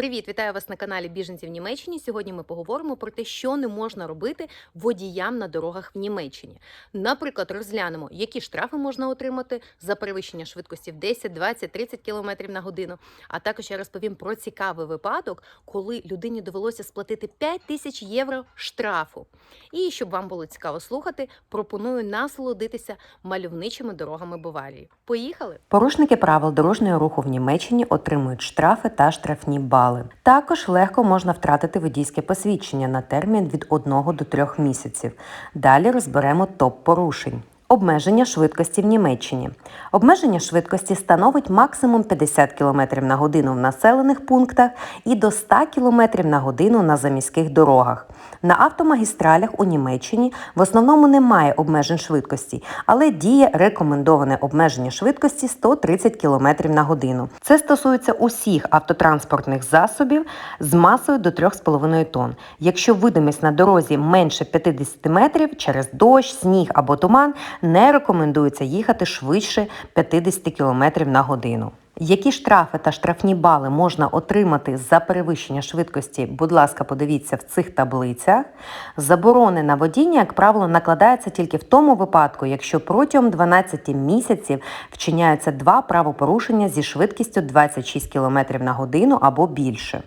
Привіт, вітаю вас на каналі Біженці в Німеччині. Сьогодні ми поговоримо про те, що не можна робити водіям на дорогах в Німеччині. Наприклад, розглянемо, які штрафи можна отримати за перевищення швидкості в 10, 20, 30 км на годину. А також я розповім про цікавий випадок, коли людині довелося сплатити 5 тисяч євро штрафу. І щоб вам було цікаво слухати, пропоную насолодитися мальовничими дорогами Баварії. Поїхали! Порушники правил дорожнього руху в Німеччині отримують штрафи та штрафні бали. Також легко можна втратити водійське посвідчення на термін від 1 до 3 місяців. Далі розберемо топ порушень. Обмеження швидкості в Німеччині. Обмеження швидкості становить максимум 50 км на годину в населених пунктах і до 100 км на годину на заміських дорогах. На автомагістралях у Німеччині в основному немає обмежень швидкості, але діє рекомендоване обмеження швидкості 130 км на годину. Це стосується усіх автотранспортних засобів з масою до 3,5 тонн. Якщо видимість на дорозі менше 50 метрів через дощ, сніг або туман, не рекомендується їхати швидше 50 км на годину. Які штрафи та штрафні бали можна отримати за перевищення швидкості, будь ласка, подивіться в цих таблицях. Заборони на водіння, як правило, накладаються тільки в тому випадку, якщо протягом 12 місяців вчиняються два правопорушення зі швидкістю 26 км на годину або більше.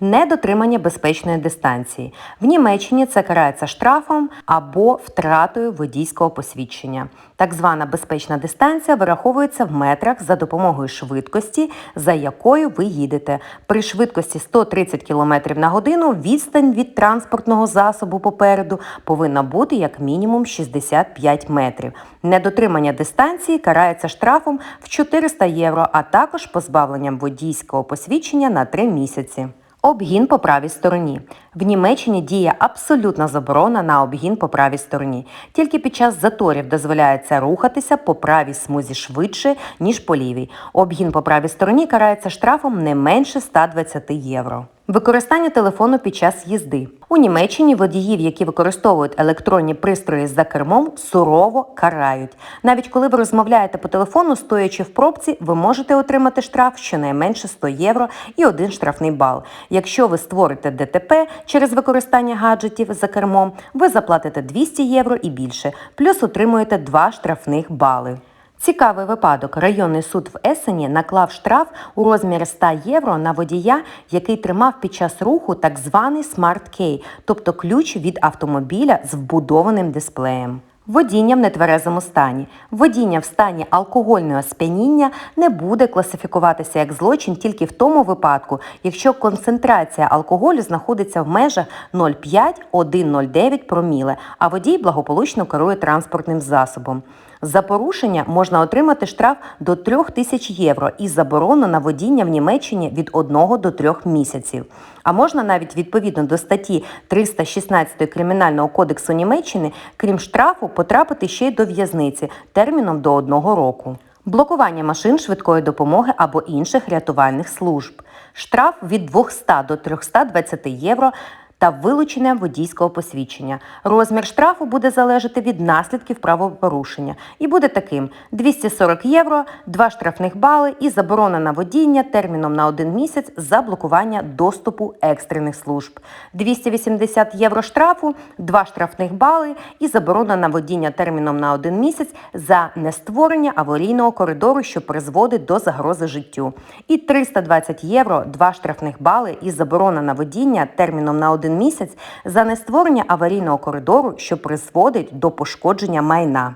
Недотримання безпечної дистанції. В Німеччині це карається штрафом або втратою водійського посвідчення. Так звана безпечна дистанція вираховується в метрах за допомогою швидкості, за якою ви їдете. При швидкості 130 км на годину відстань від транспортного засобу попереду повинна бути як мінімум 65 метрів. Недотримання дистанції карається штрафом в 400 євро, а також позбавленням водійського посвідчення на 3 місяці. Обгін по правій стороні. В Німеччині діє абсолютна заборона на обгін по правій стороні. Тільки під час заторів дозволяється рухатися по правій смузі швидше, ніж по лівій. Обгін по правій стороні карається штрафом не менше 120 євро. Використання телефону під час їзди. У Німеччині водіїв, які використовують електронні пристрої за кермом, сурово карають. Навіть коли ви розмовляєте по телефону, стоячи в пробці, ви можете отримати штраф щонайменше 100 євро і один штрафний бал. Якщо ви створите ДТП через використання гаджетів за кермом, ви заплатите 200 євро і більше, плюс отримуєте 2 штрафних бали. Цікавий випадок. Районний суд в Есені наклав штраф у розмірі 100 євро на водія, який тримав під час руху так званий Key, тобто ключ від автомобіля з вбудованим дисплеєм. Водіння в нетверезому стані. Водіння в стані алкогольного сп'яніння не буде класифікуватися як злочин тільки в тому випадку, якщо концентрація алкоголю знаходиться в межах 0,5-1,09 проміле, а водій благополучно керує транспортним засобом. За порушення можна отримати штраф до 3 тисяч євро і заборону на водіння в Німеччині від 1 до 3 місяців. А можна навіть відповідно до статті 316 Кримінального кодексу Німеччини, крім штрафу, потрапити ще й до в'язниці терміном до 1 року. Блокування машин швидкої допомоги або інших рятувальних служб. Штраф від 200 до 320 євро та вилучення водійського посвідчення. Розмір штрафу буде залежати від наслідків правопорушення і буде таким: 240 євро, 2 штрафних бали і заборона на водіння терміном на один місяць за блокування доступу екстрених служб. 280 євро штрафу, 2 штрафних бали і заборона на водіння терміном на один місяць за нестворення аварійного коридору, що призводить до загрози життю. І 320 євро, 2 штрафних бали і заборона на водіння терміном на один місяць за нестворення аварійного коридору, що призводить до пошкодження майна.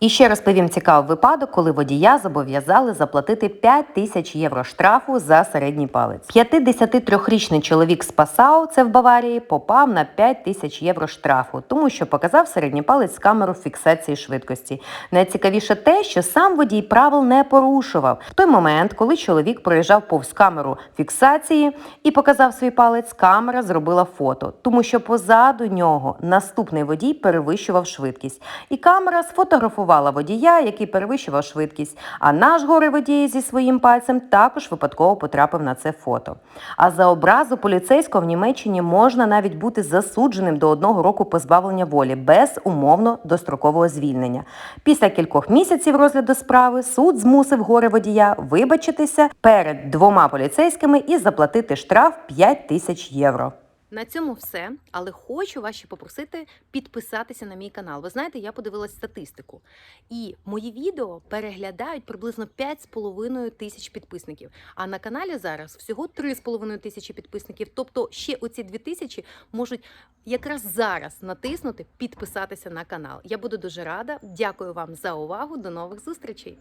І ще розповім цікавий випадок, коли водія зобов'язали заплатити 5 тисяч євро штрафу за середній палець. 53-річний чоловік з Пасау, це в Баварії, попав на 5 тисяч євро штрафу, тому що показав середній палець з камеру фіксації швидкості. Найцікавіше те, що сам водій правил не порушував. В той момент, коли чоловік проїжджав повз камеру фіксації і показав свій палець, камера зробила фото, тому що позаду нього наступний водій перевищував швидкість, і камера сфотографувала сфотографувала водія, який перевищував швидкість. А наш горе-водій зі своїм пальцем також випадково потрапив на це фото. А за образу поліцейського в Німеччині можна навіть бути засудженим до одного року позбавлення волі без умовно дострокового звільнення. Після кількох місяців розгляду справи суд змусив горе водія вибачитися перед двома поліцейськими і заплатити штраф 5 тисяч євро. На цьому все, але хочу вас ще попросити підписатися на мій канал. Ви знаєте, я подивилась статистику, і мої відео переглядають приблизно 5,5 тисяч підписників. А на каналі зараз всього 3,5 тисячі підписників. Тобто ще оці 2 тисячі можуть якраз зараз натиснути підписатися на канал. Я буду дуже рада. Дякую вам за увагу. До нових зустрічей!